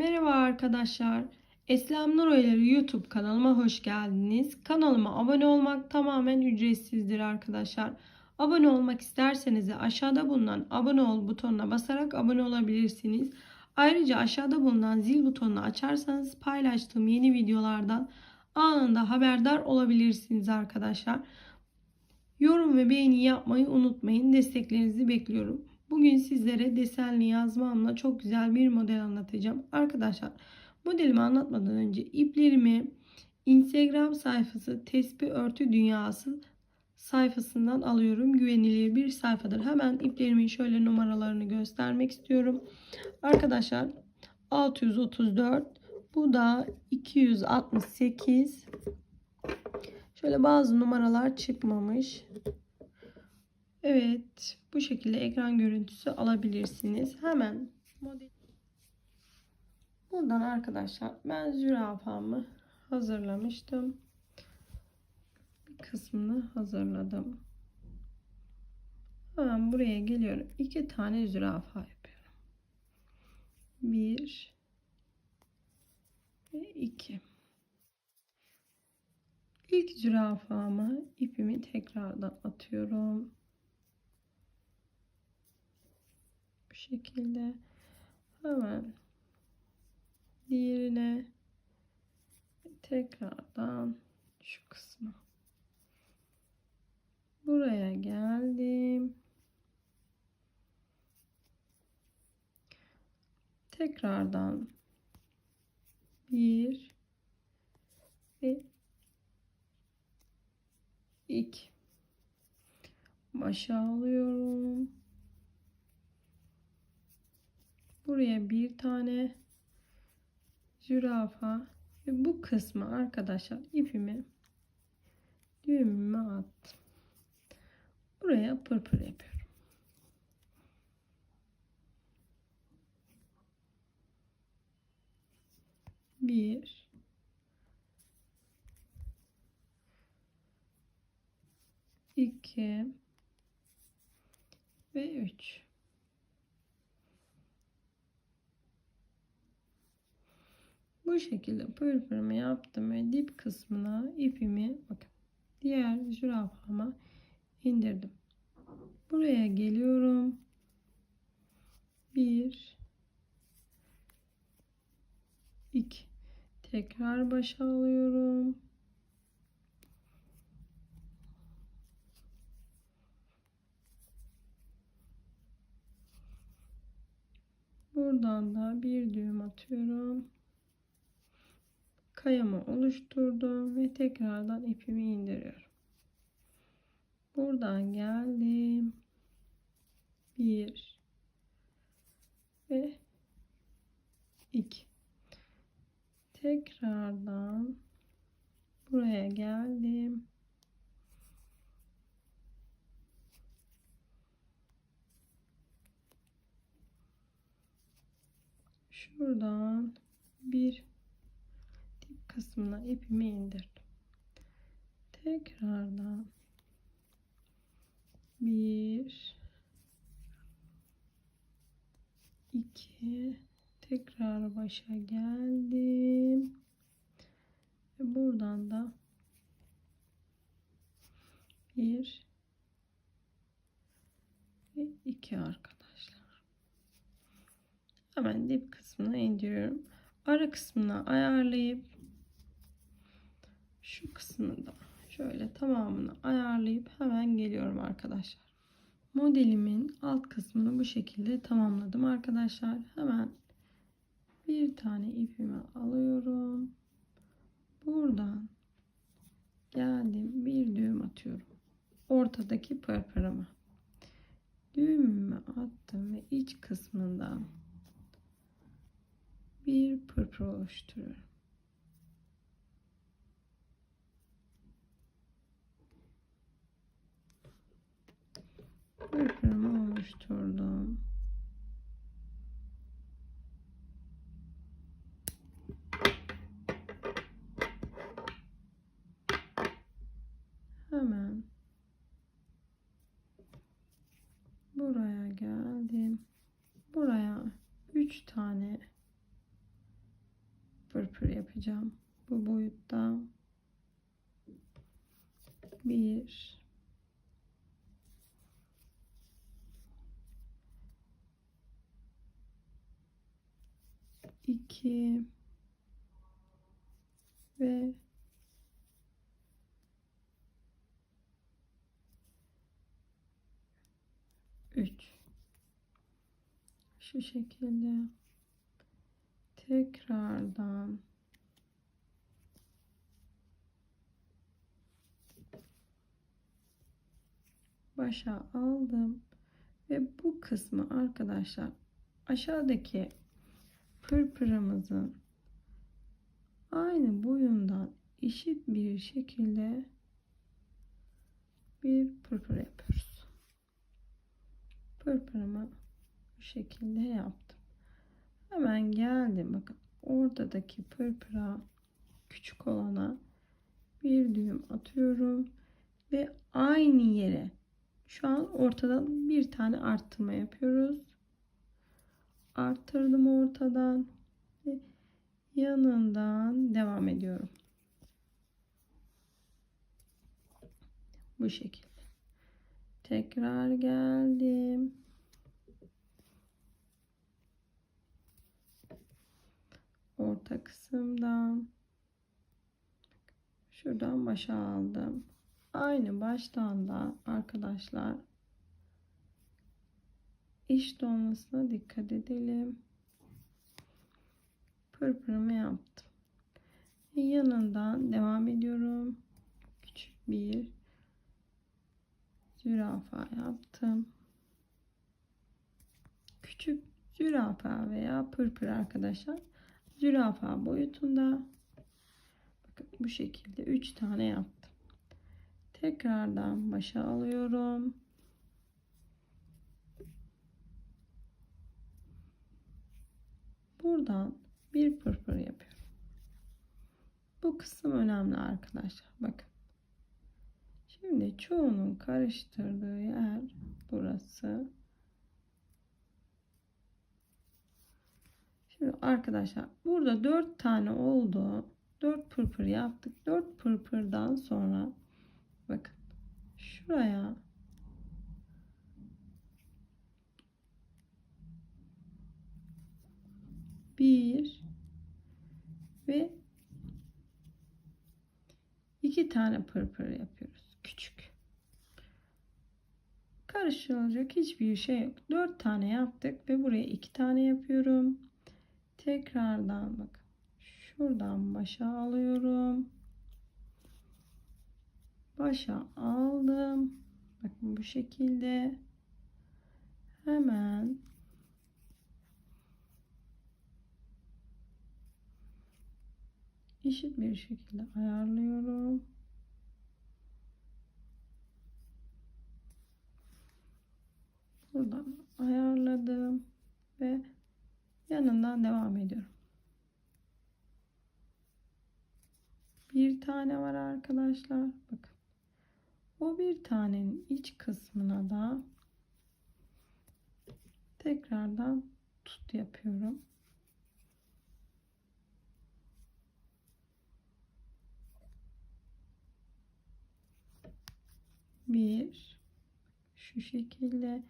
Merhaba arkadaşlar. Eslem Nur Oyları YouTube kanalıma hoş geldiniz. Kanalıma abone olmak tamamen ücretsizdir arkadaşlar. Abone olmak isterseniz aşağıda bulunan abone ol butonuna basarak abone olabilirsiniz. Ayrıca aşağıda bulunan zil butonunu açarsanız paylaştığım yeni videolardan anında haberdar olabilirsiniz arkadaşlar. Yorum ve beğeni yapmayı unutmayın. Desteklerinizi bekliyorum. Bugün sizlere desenli yazmamla çok güzel bir model anlatacağım. Arkadaşlar modelimi anlatmadan önce iplerimi Instagram sayfası Tesbih Örtü Dünyası sayfasından alıyorum. Güvenilir bir sayfadır. Hemen iplerimin şöyle numaralarını göstermek istiyorum. Arkadaşlar 634 bu da 268 Şöyle bazı numaralar çıkmamış. Evet, bu şekilde ekran görüntüsü alabilirsiniz. Hemen model Buradan arkadaşlar ben zürafamı hazırlamıştım. Bir kısmını hazırladım. Hemen buraya geliyorum. İki tane zürafa yapıyorum. Bir ve iki. İlk zürafamı ipimi tekrardan atıyorum. Bu şekilde. Hemen diğerine tekrardan şu kısmı buraya geldim. Tekrardan bir ve 2 başa alıyorum buraya bir tane zürafa ve bu kısmı arkadaşlar ipimi düğümüme attım. Buraya pırpır yapıyorum. Bir. 2 ve 3 bu şekilde pırpırımı yaptım ve dip kısmına ipimi bakın diğer zürafama indirdim. Buraya geliyorum. 1 2 tekrar başa alıyorum. Buradan da bir düğüm atıyorum. Kayamı oluşturdum ve tekrardan ipimi indiriyorum. Buradan geldim. Bir ve iki. Tekrardan buraya geldim. şuradan bir kısmına ipimi indirdim. Tekrardan bir iki tekrar başa geldim ve buradan da bir ve iki arkadaşlar hemen dip kısmına indiriyorum. Ara kısmına ayarlayıp şu kısmını da şöyle tamamını ayarlayıp hemen geliyorum arkadaşlar. Modelimin alt kısmını bu şekilde tamamladım arkadaşlar. Hemen bir tane ipimi alıyorum. Buradan geldim bir düğüm atıyorum. Ortadaki pırpırıma. Düğümümü attım ve iç kısmından bir pırpır oluşturuyorum. Pırpırımı oluşturdum. Hemen buraya geldim. Buraya 3 tane yapacağım. Bu boyutta. Bir. İki ve üç. Şu şekilde tekrardan başa aldım ve bu kısmı arkadaşlar aşağıdaki pırpırımızın aynı boyundan eşit bir şekilde bir pırpır yapıyoruz. Pırpırımı bu şekilde yaptım. Hemen geldim bakın ortadaki pırpıra küçük olana bir düğüm atıyorum ve aynı yere şu an ortadan bir tane arttırma yapıyoruz. Arttırdım ortadan ve yanından devam ediyorum. Bu şekilde. Tekrar geldim. Orta kısımdan şuradan başa aldım. Aynı baştan da arkadaşlar eşit olmasına dikkat edelim. Pırpırımı yaptım. Yanından devam ediyorum. Küçük bir zürafa yaptım. Küçük zürafa veya pırpır arkadaşlar. Zürafa boyutunda. Bakın bu şekilde 3 tane yaptım. Tekrardan başa alıyorum. Buradan bir pırpır yapıyorum. Bu kısım önemli arkadaşlar. Bakın. Şimdi çoğunun karıştırdığı yer burası. Şimdi arkadaşlar burada 4 tane oldu. 4 pırpır yaptık. 4 pırpırdan sonra bakın şuraya bir ve iki tane pırpır yapıyoruz. Küçük. Karıştırılacak hiçbir şey yok. Dört tane yaptık ve buraya iki tane yapıyorum. Tekrardan bak. Şuradan başa alıyorum. Başa aldım. Bakın bu şekilde. Hemen eşit bir şekilde ayarlıyorum. Buradan ayarladım ve yanından devam ediyorum. Bir tane var arkadaşlar. Bakın. O bir tanenin iç kısmına da tekrardan tut yapıyorum. Bir. Şu şekilde.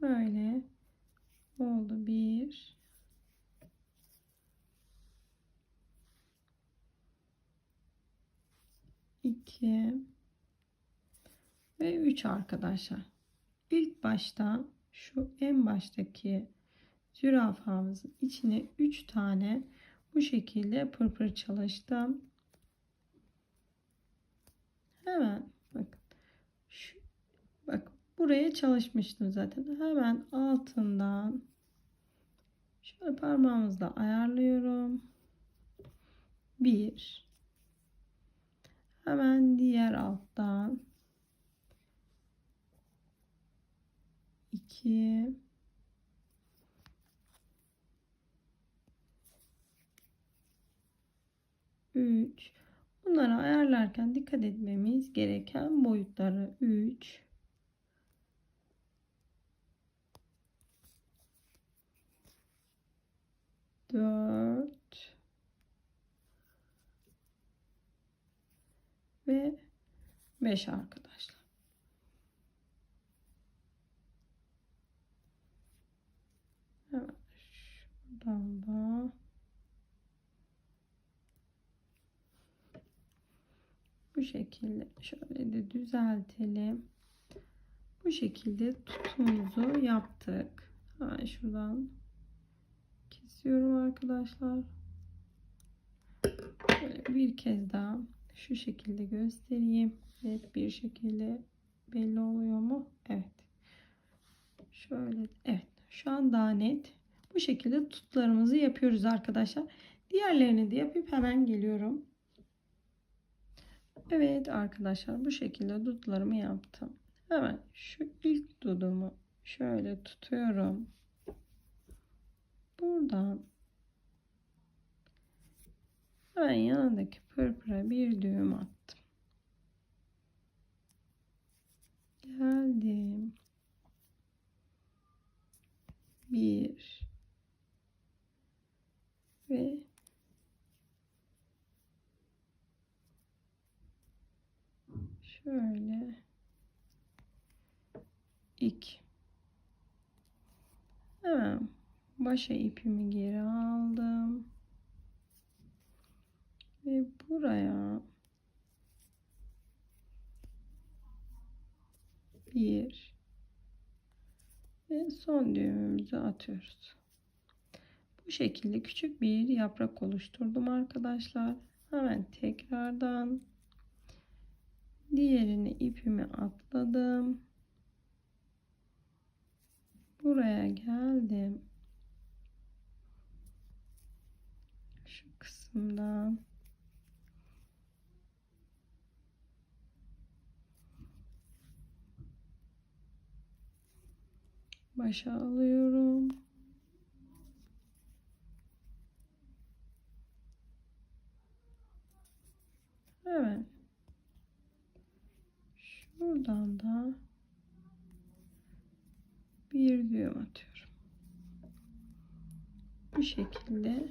Böyle. Oldu. Bir. İki. Ve üç arkadaşlar. İlk başta şu en baştaki zürafamızın içine üç tane bu şekilde pırpır çalıştım hemen bakın şu, bak buraya çalışmıştım zaten. Hemen altından şöyle parmağımızla ayarlıyorum. Bir. Hemen diğer alttan iki. Üç Bunları ayarlarken dikkat etmemiz gereken boyutları 3 4 ve 5 arkadaşlar. Evet. Şuradan da şekilde şöyle de düzeltelim. Bu şekilde tutumuzu yaptık. Hemen şuradan kesiyorum arkadaşlar. Böyle bir kez daha şu şekilde göstereyim. Net bir şekilde belli oluyor mu? Evet. Şöyle evet. Şu an daha net. Bu şekilde tutlarımızı yapıyoruz arkadaşlar. Diğerlerini de yapıp hemen geliyorum. Evet arkadaşlar bu şekilde dutlarımı yaptım. Hemen şu ilk dudumu şöyle tutuyorum. Buradan hemen yanındaki pırpıra bir düğüm attım. Geldim. Bir ve şöyle iki hemen başa ipimi geri aldım ve buraya bir ve son düğümümüzü atıyoruz. Bu şekilde küçük bir yaprak oluşturdum arkadaşlar. Hemen tekrardan diğerini ipimi atladım. Buraya geldim. Şu kısımdan başa alıyorum. Evet. Şuradan da bir düğüm atıyorum. Bu şekilde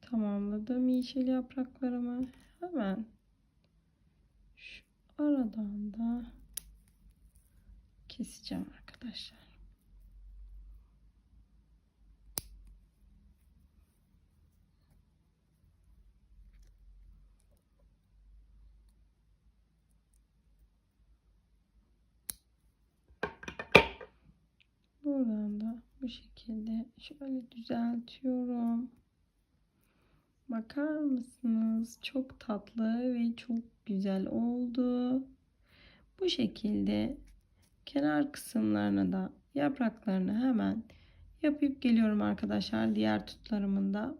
tamamladım yeşil yapraklarımı. Hemen şu aradan da keseceğim arkadaşlar. Buradan da bu şekilde şöyle düzeltiyorum. Bakar mısınız? Çok tatlı ve çok güzel oldu. Bu şekilde kenar kısımlarını da yapraklarını hemen yapıp geliyorum arkadaşlar diğer tutlarımın da.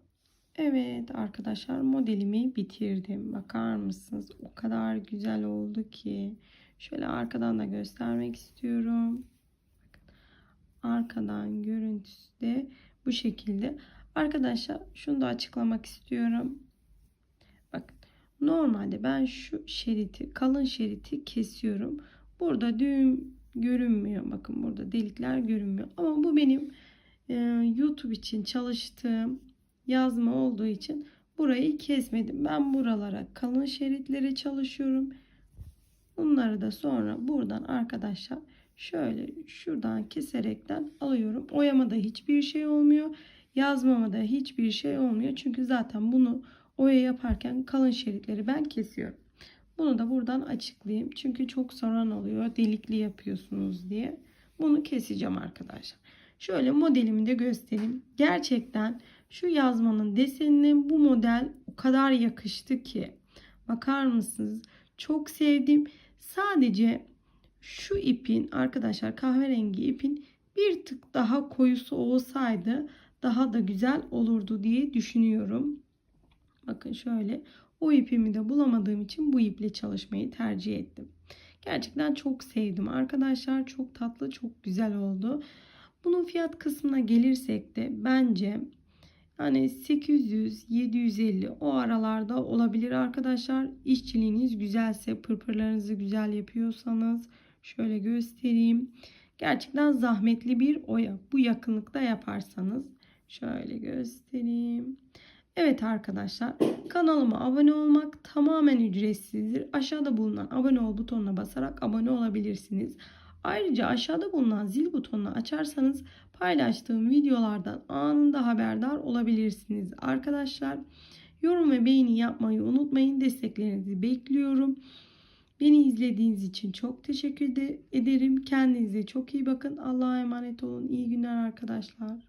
Evet arkadaşlar modelimi bitirdim. Bakar mısınız? O kadar güzel oldu ki. Şöyle arkadan da göstermek istiyorum. Arkadan görüntüsü de bu şekilde. Arkadaşlar şunu da açıklamak istiyorum. Bakın normalde ben şu şeriti kalın şeriti kesiyorum. Burada düğüm görünmüyor. Bakın burada delikler görünmüyor. Ama bu benim e, YouTube için çalıştığım yazma olduğu için burayı kesmedim. Ben buralara kalın şeritleri çalışıyorum. Bunları da sonra buradan arkadaşlar şöyle şuradan keserekten alıyorum. Oyama da hiçbir şey olmuyor. Yazmama da hiçbir şey olmuyor. Çünkü zaten bunu oya yaparken kalın şeritleri ben kesiyorum. Bunu da buradan açıklayayım. Çünkü çok soran oluyor. Delikli yapıyorsunuz diye. Bunu keseceğim arkadaşlar. Şöyle modelimi de göstereyim. Gerçekten şu yazmanın desenine bu model o kadar yakıştı ki. Bakar mısınız? Çok sevdim. Sadece şu ipin arkadaşlar kahverengi ipin bir tık daha koyusu olsaydı daha da güzel olurdu diye düşünüyorum. Bakın şöyle o ipimi de bulamadığım için bu iple çalışmayı tercih ettim. Gerçekten çok sevdim arkadaşlar. Çok tatlı, çok güzel oldu. Bunun fiyat kısmına gelirsek de bence yani 800 750 o aralarda olabilir arkadaşlar. İşçiliğiniz güzelse, pırpırlarınızı güzel yapıyorsanız şöyle göstereyim. Gerçekten zahmetli bir oya. Bu yakınlıkta yaparsanız şöyle göstereyim. Evet arkadaşlar kanalıma abone olmak tamamen ücretsizdir. Aşağıda bulunan abone ol butonuna basarak abone olabilirsiniz. Ayrıca aşağıda bulunan zil butonunu açarsanız paylaştığım videolardan anında haberdar olabilirsiniz. Arkadaşlar yorum ve beğeni yapmayı unutmayın. Desteklerinizi bekliyorum. Beni izlediğiniz için çok teşekkür ederim. Kendinize çok iyi bakın. Allah'a emanet olun. İyi günler arkadaşlar.